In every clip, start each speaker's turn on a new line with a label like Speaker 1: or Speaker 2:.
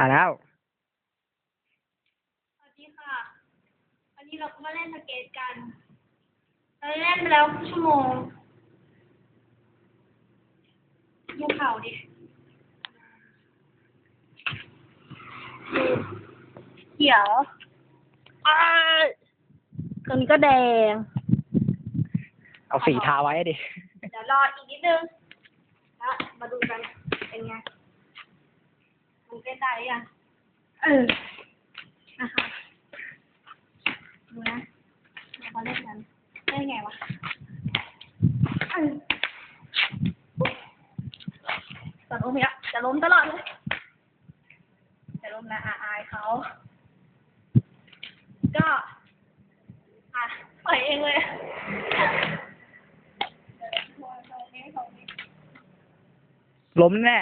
Speaker 1: ถ่ายแล้ว
Speaker 2: สวัสดีค่ะ วันนี้เราก็มาเล่นสเก็ตกัน เราเล่นไปแล้วครึ่งชั่วโมง ดูเข่าดิดูเขียวอ้ายตรงนี้ก็แดง
Speaker 1: เอาสีทาไว้ดิ
Speaker 2: เดี๋ยวรออีกนิดนึง แล้วมาดูกัน เป็นไง มันเป็นได้หรือยังเออ นะคะ ดูนะเดี๋ยวเขาเล่นกันเล่นไงวะเออจะล้มอีกแล้วจะล้มตลอดเลย จะล้มนะอาอายเขา ก็ อะปล่อยเองเลย
Speaker 1: ล้มแน่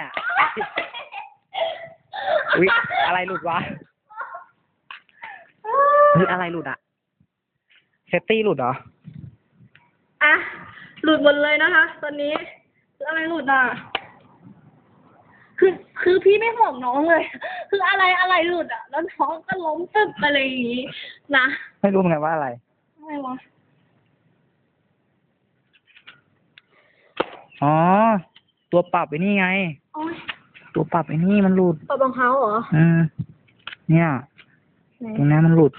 Speaker 1: อุ๊ยอะไรหลุดวะเฮ้ยอะไรหลุดอะเซฟตี้หลุดเหรอ
Speaker 2: อะ หลุดหมดเลยนะคะ ตอนนี้คืออะไรหลุดอะ คือคือพี่ไม่ห่วงน้องเลย คืออะไรอะไรหลุดอะ แล้วน้องก็ล้มตึ๊บไปเลยอย่างงี้นะ
Speaker 1: ไม่รู้เหมือนกันว่าอะไร
Speaker 2: อะไรวะ
Speaker 1: อ๋อ ตัวปรับไอ้นี่ไง
Speaker 2: โอ้ย
Speaker 1: ตัวปรับไอ้นี่มันหลุด
Speaker 2: ปอบรองเท้าเหรอ
Speaker 1: อืมเนี่ย
Speaker 2: ไหน
Speaker 1: ตรงนี้มันหลุด